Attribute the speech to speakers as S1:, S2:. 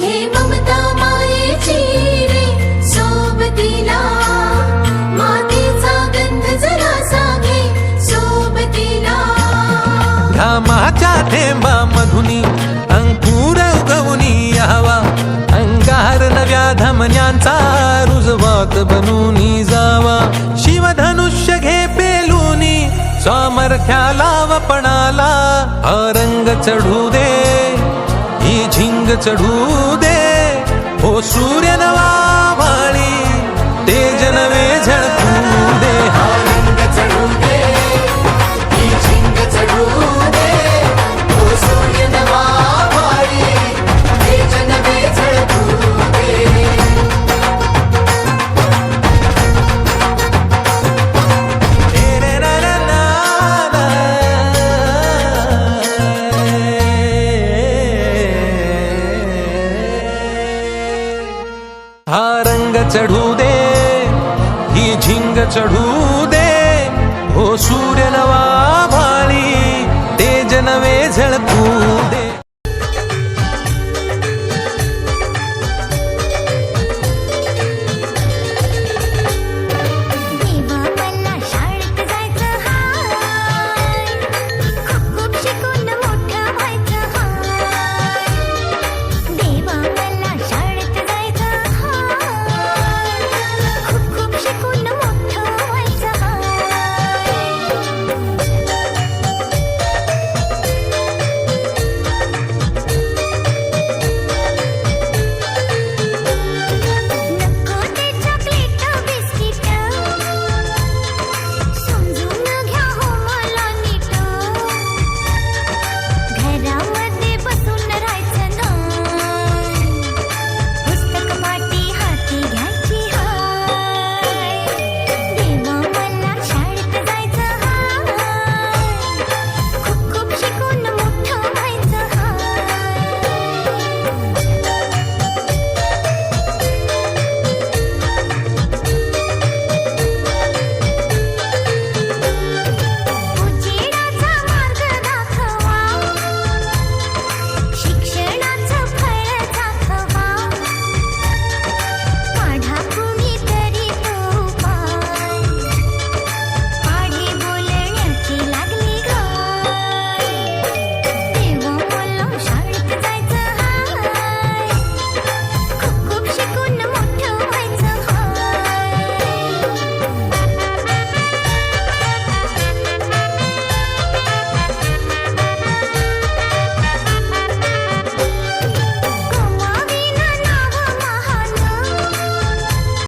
S1: घे ममता मायेची
S2: थेंबा मधुनी अंकुर गवनी यावा. अंगार नव्या धमन्यांचा रुजवात बनून जावा. शिवधनुष्य घे पेलूनी सामर्थ्याला
S1: वपणाला रंग चढू दे. चढू दे. हो सूर्य नवा